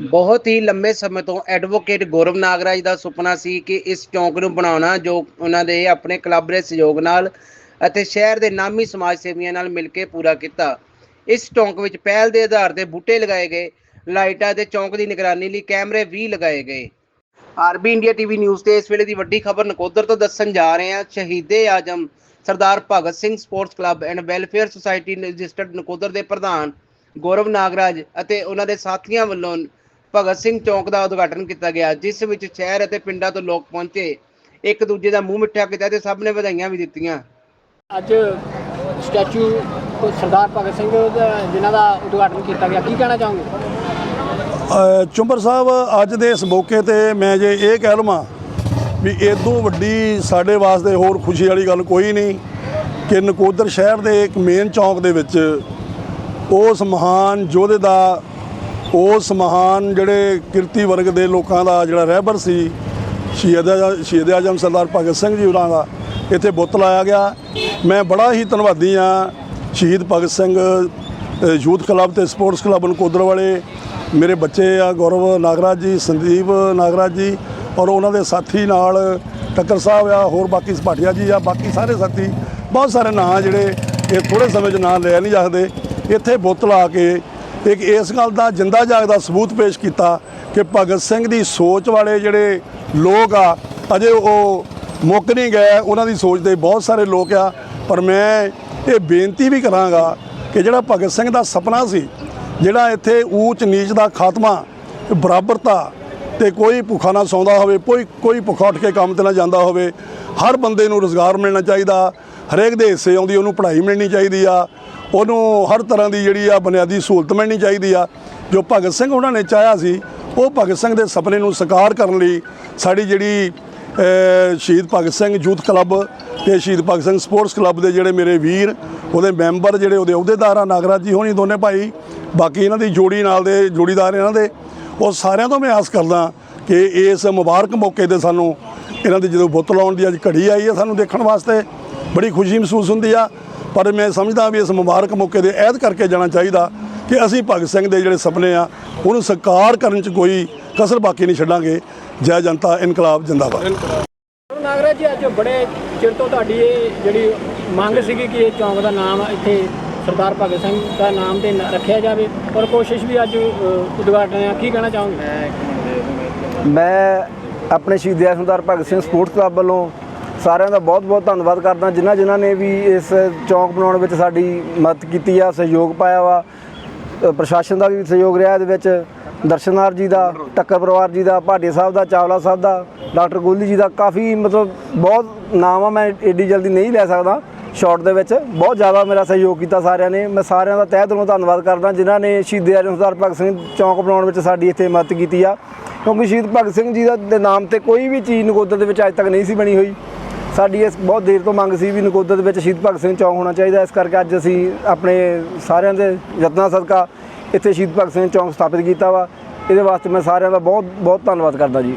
ਬਹੁਤ ਹੀ ਲੰਬੇ ਸਮੇਂ ਤੋਂ ਐਡਵੋਕੇਟ ਗੌਰਵ ਨਾਗਰਾਜ ਦਾ ਸੁਪਨਾ ਸੀ ਕਿ ਇਸ ਚੌਂਕ ਨੂੰ ਬਣਾਉਣਾ, ਜੋ ਉਹਨਾਂ ਦੇ ਆਪਣੇ ਕਲੱਬ ਦੇ ਸਹਿਯੋਗ ਨਾਲ ਅਤੇ ਸ਼ਹਿਰ ਦੇ ਨਾਮੀ ਸਮਾਜ ਸੇਵੀਆਂ ਨਾਲ ਮਿਲ ਕੇ ਪੂਰਾ ਕੀਤਾ। ਇਸ ਚੌਂਕ ਵਿੱਚ ਪਹਿਲ ਦੇ ਆਧਾਰ ਤੇ ਬੂਟੇ ਲਗਾਏ ਗਏ, ਲਾਈਟਾਂ ਤੇ ਚੌਂਕ ਦੀ ਨਿਗਰਾਨੀ ਲਈ ਕੈਮਰੇ ਵੀ ਲਗਾਏ ਗਏ। ਆਰਬੀ ਇੰਡੀਆ ਟੀਵੀ ਨਿਊਜ਼ ਤੇ ਇਸ ਵੇਲੇ ਦੀ ਵੱਡੀ ਖਬਰ ਨਕੋਦਰ ਤੋਂ ਦੱਸਣ ਜਾ ਰਹੇ ਹਾਂ, ਸ਼ਹੀਦੇ ਆਜਮ, Sardar Bhagat Singh sports club and welfare society registered Nakodar ਦੇ ਪ੍ਰਧਾਨ ਗੌਰਵ ਨਾਗਰਾਜ ਅਤੇ ਉਹਨਾਂ ਦੇ ਸਾਥੀਆਂ ਵੱਲੋਂ ਭਗਤ ਸਿੰਘ ਚੌਂਕ ਦਾ ਉਦਘਾਟਨ ਕੀਤਾ ਗਿਆ ਜਿਸ ਵਿੱਚ ਸ਼ਹਿਰ ਅਤੇ ਪਿੰਡਾਂ ਤੋਂ ਲੋਕ ਪਹੁੰਚੇ। ਇੱਕ ਦੂਜੇ ਦਾ ਮੂੰਹ ਮਿੱਠਾ ਕੀਤਾ ਤੇ ਸਭ ਨੇ ਵਧਾਈਆਂ ਵੀ ਦਿੱਤੀਆਂ। ਅੱਜ ਸਟੈਚੂ ਤੋਂ ਸਰਦਾਰ ਭਗਤ ਸਿੰਘ ਜਿਨ੍ਹਾਂ ਦਾ ਉਦਘਾਟਨ ਕੀਤਾ ਗਿਆ ਕੀ ਕਹਿਣਾ ਚਾਹੋਗੇ? ਚੁੰਬਰ ਸਾਹਿਬ ਅੱਜ ਦੇ ਇਸ ਮੌਕੇ ਤੇ ਮੈਂ ਜੇ ਇਹ ਕਹਿ ਲਵਾਂ ਵੀ ਇਦੋਂ ਵੱਡੀ ਸਾਡੇ ਵਾਸਤੇ ਹੋਰ ਖੁਸ਼ੀ ਵਾਲੀ ਗੱਲ ਕੋਈ ਨਹੀਂ ਕਿ ਨਕੋਦਰ ਸ਼ਹਿਰ ਦੇ ਇੱਕ ਮੇਨ ਚੌਂਕ ਦੇ ਵਿੱਚ ਉਸ ਮਹਾਨ ਯੋਧੇ ਦਾ ਉਸ ਮਹਾਨ ਜਿਹੜੇ ਕਿਰਤੀ ਵਰਗ ਦੇ ਲੋਕਾਂ ਦਾ ਜਿਹੜਾ ਰਹਿਬਰ ਸੀ, ਸ਼ਹੀਦ ਆਜ਼ਮ- ਸ਼ਹੀਦ ਆਜਮ ਸਰਦਾਰ ਭਗਤ ਸਿੰਘ ਜੀ ਉਹਨਾਂ ਦਾ, ਇੱਥੇ ਬੁੱਤ ਲਾਇਆ ਗਿਆ। ਮੈਂ ਬੜਾ ਹੀ ਧੰਨਵਾਦੀ ਹਾਂ ਸ਼ਹੀਦ ਭਗਤ ਸਿੰਘ ਯੂਥ ਕਲੱਬ ਤੇ ਸਪੋਰਟਸ ਕਲੱਬ ਨਕੋਦਰ ਵਾਲੇ, ਮੇਰੇ ਬੱਚੇ ਆ ਗੌਰਵ ਨਾਗਰਾਜ ਜੀ, ਸੰਦੀਪ ਨਾਗਰਾਜ ਜੀ, ਔਰ ਉਹਨਾਂ ਦੇ ਸਾਥੀ ਨਾਲ ਟੱਕਰ ਸਾਹਿਬ ਆ, ਹੋਰ ਬਾਕੀ ਸਪਾਠੀਆ ਜੀ ਆ, ਬਾਕੀ ਸਾਰੇ ਸਾਥੀ, ਬਹੁਤ ਸਾਰੇ ਨਾਂ ਜਿਹੜੇ ਇਹ ਥੋੜੇ ਸਮੇਂ 'ਚ ਨਾਂ ਲੈ ਨਹੀਂ ਸਕਦੇ। ਇੱਥੇ ਬੁੱਤ ਲਾ ਕੇ ਇੱਕ ਇਸ ਗੱਲ ਦਾ ਜਿੰਦਾ ਜਾਗਦਾ ਸਬੂਤ ਪੇਸ਼ ਕੀਤਾ ਕਿ ਭਗਤ ਸਿੰਘ ਦੀ ਸੋਚ ਵਾਲੇ ਜਿਹੜੇ ਲੋਕ ਆ, ਅਜੇ ਉਹ ਮੁੱਕ ਨਹੀਂ ਗਏ, ਉਹਨਾਂ ਦੀ ਸੋਚ ਦੇ ਬਹੁਤ ਸਾਰੇ ਲੋਕ ਆ। ਪਰ ਮੈਂ ਇਹ ਬੇਨਤੀ ਵੀ ਕਰਾਂਗਾ ਕਿ ਜਿਹੜਾ ਭਗਤ ਸਿੰਘ ਦਾ ਸੁਪਨਾ ਸੀ, ਜਿਹੜਾ ਇੱਥੇ ਊਚ ਨੀਚ ਦਾ ਖਾਤਮਾ, ਬਰਾਬਰਤਾ ਤੇ ਕੋਈ ਭੁੱਖਾ ਨਾ ਸੌਂਦਾ ਹੋਵੇ, ਕੋਈ ਕੋਈ ਭੁੱਖਾ ਉੱਠ ਕੇ ਕੰਮ ਤੇ ਨਾ ਜਾਂਦਾ ਹੋਵੇ, ਹਰ ਬੰਦੇ ਨੂੰ ਰੋਜ਼ਗਾਰ ਮਿਲਣਾ ਚਾਹੀਦਾ, ਹਰੇਕ ਦੇ ਹਿੱਸੇ ਆਉਂਦੀ, ਉਹਨੂੰ ਪੜ੍ਹਾਈ ਮਿਲਣੀ ਚਾਹੀਦੀ ਆ। ਉਹਨੂੰ ਹਰ ਤਰ੍ਹਾਂ ਦੀ ਜਿਹੜੀ ਆ ਬੁਨਿਆਦੀ ਸਹੂਲਤ ਮਿਲਣੀ ਚਾਹੀਦੀ ਆ। ਜੋ ਭਗਤ ਸਿੰਘ ਉਹਨਾਂ ਨੇ ਚਾਹਿਆ ਸੀ, ਉਹ ਭਗਤ ਸਿੰਘ ਦੇ ਸੁਪਨੇ ਨੂੰ ਸਾਕਾਰ ਕਰਨ ਲਈ ਸਾਡੀ ਜਿਹੜੀ ਸ਼ਹੀਦ ਭਗਤ ਸਿੰਘ ਯੂਥ ਕਲੱਬ ਤੇ ਸ਼ਹੀਦ ਭਗਤ ਸਿੰਘ ਸਪੋਰਟਸ ਕਲੱਬ ਦੇ ਜਿਹੜੇ ਮੇਰੇ ਵੀਰ, ਉਹਦੇ ਮੈਂਬਰ ਜਿਹੜੇ ਉਹਦੇ ਅਹੁਦੇਦਾਰ ਆ, ਨਾਗਰਾਜ ਜੀ ਹੋਣੀ ਦੋਨੇ ਭਾਈ, ਬਾਕੀ ਇਹਨਾਂ ਦੀ ਜੋੜੀ ਨਾਲ ਦੇ ਜੋੜੀਦਾਰ ਇਹਨਾਂ ਦੇ, ਉਹ ਸਾਰਿਆਂ ਤੋਂ ਮੈਂ ਆਸ ਕਰਦਾ ਕਿ ਇਸ ਮੁਬਾਰਕ ਮੌਕੇ ਤੇ ਸਾਨੂੰ ਇਹਨਾਂ ਦੀ ਜਦੋਂ ਬੁੱਤ ਲਾਉਣ ਦੀ ਅੱਜ ਘੜੀ ਆਈ ਹੈ ਸਾਨੂੰ ਦੇਖਣ ਵਾਸਤੇ, ਬੜੀ ਖੁਸ਼ੀ ਮਹਿਸੂਸ ਹੁੰਦੀ ਆ। ਪਰ ਮੈਂ ਸਮਝਦਾ ਵੀ ਇਸ ਮੁਬਾਰਕ ਮੌਕੇ ਦੇ ਐਦ ਕਰਕੇ ਜਾਣਾ ਚਾਹੀਦਾ ਕਿ ਅਸੀਂ ਭਗਤ ਸਿੰਘ ਦੇ ਜਿਹੜੇ ਸੁਪਨੇ ਆ ਉਹਨੂੰ ਸਾਕਾਰ ਕਰਨ 'ਚ ਕੋਈ ਕਸਰ ਬਾਕੀ ਨਹੀਂ ਛੱਡਾਂਗੇ। ਜੈ ਜਨਤਾ ਇਨਕਲਾਬ ਜਿੰਦਾਬਾਦ। ਜੀ ਅੱਜ ਬੜੇ ਚਿਰ ਤੋਂ ਤੁਹਾਡੀ ਇਹ ਜਿਹੜੀ ਮੰਗ ਸੀਗੀ ਕਿ ਇਹ ਚੌਂਕ ਦਾ ਨਾਮ ਇੱਥੇ ਸਰਦਾਰ ਭਗਤ ਸਿੰਘ ਦਾ ਨਾਮ ਤੇ ਰੱਖਿਆ ਜਾਵੇ ਔਰ ਕੋਸ਼ਿਸ਼ ਵੀ ਅੱਜ ਉਦਘਾਟਨ ਆ। ਕੀ ਕਹਿਣਾ ਚਾਹੋਗੇ? ਮੈਂ ਆਪਣੇ ਸ਼ਹੀਦ ਸਰਦਾਰ ਭਗਤ ਸਿੰਘ ਸਪੋਰਟਸ ਕਲੱਬ ਵੱਲੋਂ ਸਾਰਿਆਂ ਦਾ ਬਹੁਤ-ਬਹੁਤ ਧੰਨਵਾਦ ਕਰਦਾ। ਜਿਨ੍ਹਾਂ ਜਿਨ੍ਹਾਂ ਨੇ ਵੀ ਇਸ ਚੌਂਕ ਬਣਾਉਣ ਵਿੱਚ ਸਾਡੀ ਮਦਦ ਕੀਤੀ ਆ, ਸਹਿਯੋਗ ਪਾਇਆ ਵਾ। ਪ੍ਰਸ਼ਾਸਨ ਦਾ ਵੀ ਸਹਿਯੋਗ ਰਿਹਾ ਇਹਦੇ ਵਿੱਚ। ਦਰਸ਼ਨਾਰ ਜੀ ਦਾ, ਟੱਕਰ ਪਰਿਵਾਰ ਜੀ ਦਾ, ਭਾਟੀਆ ਸਾਹਿਬ ਦਾ, ਚਾਵਲਾ ਸਾਹਿਬ ਦਾ, ਡਾਕਟਰ ਗੋਲੀ ਜੀ ਦਾ ਕਾਫੀ ਮਤਲਬ ਬਹੁਤ ਨਾਮ ਆ, ਮੈਂ ਏਡੀ ਜਲਦੀ ਨਹੀਂ ਲੈ ਸਕਦਾ ਸ਼ਾਰਟ ਦੇ ਵਿੱਚ। ਬਹੁਤ ਜ਼ਿਆਦਾ ਮੇਰਾ ਸਹਿਯੋਗ ਕੀਤਾ ਸਾਰਿਆਂ ਨੇ। ਮੈਂ ਸਾਰਿਆਂ ਦਾ ਤਹਿ ਦਿਲੋਂ ਧੰਨਵਾਦ ਕਰਦਾ। ਜਿਨ੍ਹਾਂ ਨੇ ਸ਼ਹੀਦ ਆਜ਼ਮ ਸਰਦਾਰ ਭਗਤ ਸਿੰਘ ਚੌਂਕ ਬਣਾਉਣ ਵਿੱਚ ਸਾਡੀ ਇੱਥੇ ਮਦਦ ਕੀਤੀ ਆ। ਕਿਉਂਕਿ ਸ਼ਹੀਦ ਭਗਤ ਸਿੰਘ ਜੀ ਦਾ ਦੇ ਨਾਮ ਤੇ ਕੋਈ ਵੀ ਚੀਜ਼ ਨਕੋਦਰ ਦੇ ਵਿੱਚ ਅੱਜ ਤੱਕ ਨਹੀਂ ਸੀ ਬਣੀ ਹੋਈ। ਸਾਡੀ ਇਸ ਬਹੁਤ ਦੇਰ ਤੋਂ ਮੰਗ ਸੀ ਵੀ ਨਕੋਦਰ ਦੇ ਵਿੱਚ ਸ਼ਹੀਦ ਭਗਤ ਸਿੰਘ ਚੌਂਕ ਹੋਣਾ ਚਾਹੀਦਾ। ਇਸ ਕਰਕੇ ਅੱਜ ਅਸੀਂ ਆਪਣੇ ਸਾਰਿਆਂ ਦੇ ਯਤਨਾਂ ਸਦਕਾ ਇੱਥੇ ਸ਼ਹੀਦ ਭਗਤ ਸਿੰਘ ਚੌਂਕ ਸਥਾਪਿਤ ਕੀਤਾ ਵਾ। ਇਹਦੇ ਵਾਸਤੇ ਮੈਂ ਸਾਰਿਆਂ ਦਾ ਬਹੁਤ ਬਹੁਤ ਧੰਨਵਾਦ ਕਰਦਾ ਜੀ।